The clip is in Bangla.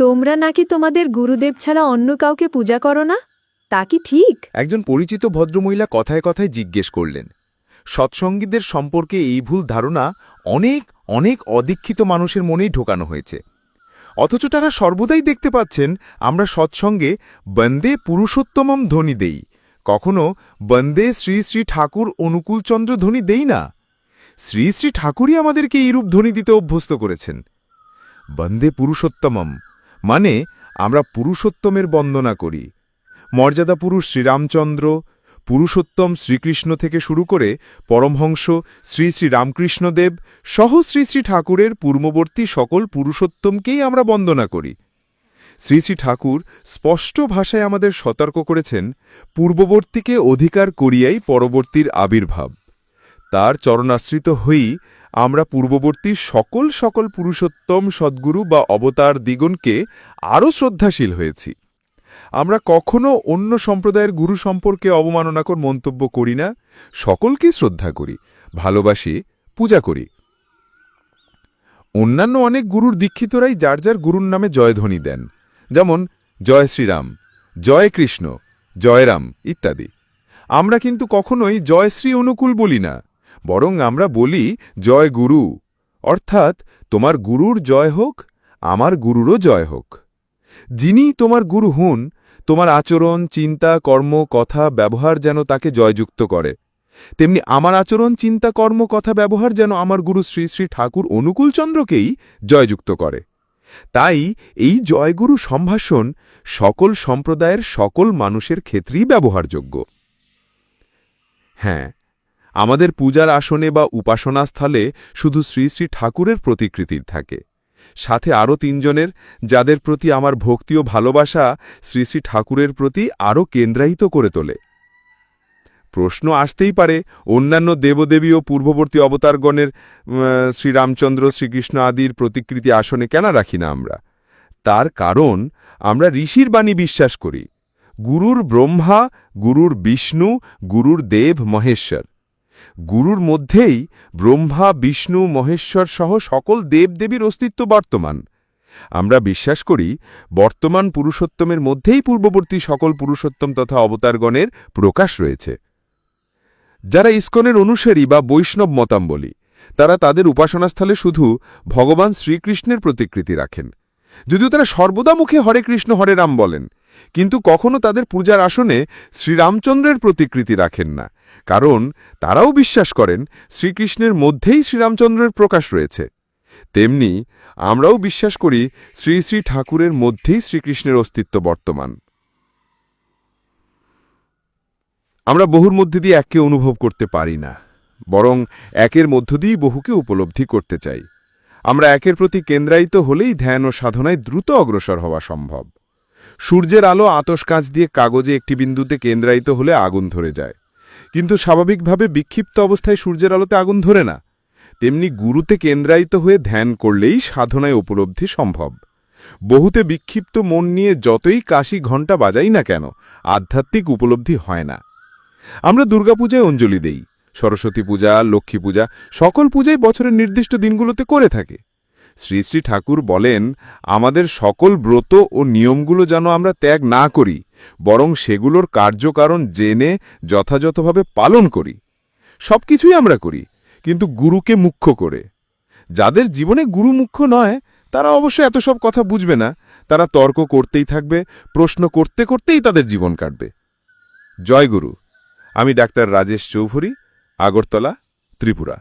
তোমরা নাকি তোমাদের গুরুদেব ছাড়া অন্য কাউকে পূজা করো না? তা কি ঠিক? একজন পরিচিত ভদ্রমহিলা কথায় কথায় জিজ্ঞেস করলেন। সৎসঙ্গীদের সম্পর্কে এই ভুল ধারণা অনেক অনেক অদীক্ষিত মানুষের মনেই ঢোকানো হয়েছে। অথচ তারা সর্বদাই দেখতে পাচ্ছেন, আমরা সৎসঙ্গে বন্দে পুরুষোত্তমম ধ্বনি দেই। কখনো বন্দে শ্রী শ্রী ঠাকুর অনুকূলচন্দ্র ধ্বনি দেই না? শ্রী শ্রী ঠাকুরই আমাদেরকে এইরূপ ধ্বনি দিতে অভ্যস্ত করেছেন। বন্দে পুরুষোত্তমম মানে আমরা পুরুষোত্তমের বন্দনা করি। মর্যাদা পুরুষ শ্রীরামচন্দ্র, পুরুষোত্তম শ্রীকৃষ্ণ থেকে শুরু করে পরমহংস শ্রী শ্রী রামকৃষ্ণদেব সহ শ্রী শ্রী ঠাকুরের পূর্ববর্তী সকল পুরুষোত্তমকেই আমরা বন্দনা করি। শ্রী শ্রী ঠাকুর স্পষ্ট ভাষায় আমাদের সতর্ক করেছেন, পূর্ববর্তীকে অধিকার করিয়াই পরবর্তীর আবির্ভাব। তার চরণাশ্রিত হয়েই আমরা পূর্ববর্তী সকল সকল পুরুষোত্তম সদ্গুরু বা অবতার দিগণকে আরও শ্রদ্ধাশীল হয়েছি। আমরা কখনো অন্য সম্প্রদায়ের গুরু সম্পর্কে অবমাননাকর মন্তব্য করি না, সকলকেই শ্রদ্ধা করি, ভালোবাসি, পূজা করি। অন্যান্য অনেক গুরুর দীক্ষিতরাই যার যার গুরুর নামে জয়ধ্বনি দেন, যেমন জয় শ্রীরাম, জয় কৃষ্ণ, জয়রাম ইত্যাদি। আমরা কিন্তু কখনোই জয়শ্রী অনুকূল বলি না বরং আমরা বলি, জয় গুরু। অর্থাৎ, তোমার গুরুর জয় হোক, আমার গুরুরও জয় হোক। যিনি তোমার গুরু হন, তোমার আচরণ, চিন্তা, কর্ম, কথা, ব্যবহার যেন তাকে জয়যুক্ত করে। তেমনি আমার আচরণ, চিন্তা, কর্ম, কথা, ব্যবহার যেন আমার গুরু শ্রী শ্রী ঠাকুর অনুকূলচন্দ্রকেই জয়যুক্ত করে। তাই এই জয়গুরু সম্ভাষণ সকল সম্প্রদায়ের সকল মানুষের ক্ষেত্রেই ব্যবহারযোগ্য। হ্যাঁ আমাদের পূজার আসনে বা উপাসনাস্থলে শুধু শ্রী শ্রী ঠাকুরের প্রতিকৃতির থাকে। সাথে আরও তিনজনের, যাদের প্রতি আমার ভক্তি ও ভালোবাসা শ্রী শ্রী ঠাকুরের প্রতি আরও কেন্দ্রায়িত করে তোলে। প্রশ্ন আসতেই পারে, অন্যান্য দেবদেবী ও পূর্ববর্তী অবতারগণের শ্রীরামচন্দ্র শ্রীকৃষ্ণ আদির প্রতিকৃতি আসনে কেন রাখি না আমরা? তার কারণ, আমরা ঋষির বাণী বিশ্বাস করি। গুরুর ব্রহ্মা, গুরুর বিষ্ণু, গুরুর দেব মহেশ্বর। গুরুর মধ্যেই ব্রহ্মা, বিষ্ণু, মহেশ্বর সহ সকল দেবদেবীর অস্তিত্ব বর্তমান। আমরা বিশ্বাস করি, বর্তমান পুরুষোত্তমের মধ্যেই পূর্ববর্তী সকল পুরুষোত্তম তথা অবতারগণের প্রকাশ রয়েছে। যারা ইস্কনের অনুসারী বা বৈষ্ণব মতাম্বলী, তারা তাদের উপাসনাস্থলে শুধু ভগবান শ্রীকৃষ্ণের প্রতিকৃতি রাখেন। যদিও তারা সর্বদা মুখে হরে কৃষ্ণ, হরে রাম বলেন, কিন্তু কখনো তাদের পূজার আসনে শ্রীরামচন্দ্রের প্রতিকৃতি রাখেন না। কারণ তারাও বিশ্বাস করেন শ্রীকৃষ্ণের মধ্যেই শ্রীরামচন্দ্রের প্রকাশ রয়েছে। তেমনি আমরাও বিশ্বাস করি শ্রী শ্রী ঠাকুরের মধ্যেই শ্রীকৃষ্ণের অস্তিত্ব বর্তমান। আমরা বহুর মধ্যে দিয়ে এককে অনুভব করতে পারি না, বরং একের মধ্য দিয়েই বহুকে উপলব্ধি করতে চাই। আমরা একের প্রতি কেন্দ্রায়িত হলেই ধ্যান ও সাধনায় দ্রুত অগ্রসর হওয়া সম্ভব। সূর্যের আলো আতস কাঁচ দিয়ে কাগজে একটি বিন্দুতে কেন্দ্রায়িত হলে আগুন ধরে যায়। কিন্তু স্বাভাবিকভাবে বিক্ষিপ্ত অবস্থায় সূর্যের আলোতে আগুন ধরে না। তেমনি গুরুতে কেন্দ্রায়িত হয়ে ধ্যান করলেই সাধনায় উপলব্ধি সম্ভব। বহুতে বিক্ষিপ্ত মন নিয়ে যতই কাশি ঘণ্টা বাজাই না কেন, আধ্যাত্মিক উপলব্ধি হয় না। আমরা দুর্গাপূজায় অঞ্জলি দেই, সরস্বতী পূজা, লক্ষ্মী পূজা, সকল পূজাই বছরের নির্দিষ্ট দিনগুলোতে করে থাকে। শ্রী শ্রী ঠাকুর বলেন, আমাদের সকল ব্রত ও নিয়মগুলো যেন আমরা ত্যাগ না করি, বরং সেগুলোর কার্যকারণ জেনে যথাযথভাবে পালন করি। সব কিছুই আমরা করি, কিন্তু গুরুকে মুখ্য করে। যাদের জীবনে গুরু মুখ্য নয়, তারা অবশ্য এত সব কথা বুঝবে না। তারা তর্ক করতেই থাকবে, প্রশ্ন করতে করতেই তাদের জীবন কাটবে। জয় গুরু। আমি ডাক্তার রাজেশ চৌধুরী, আগরতলা, ত্রিপুরা।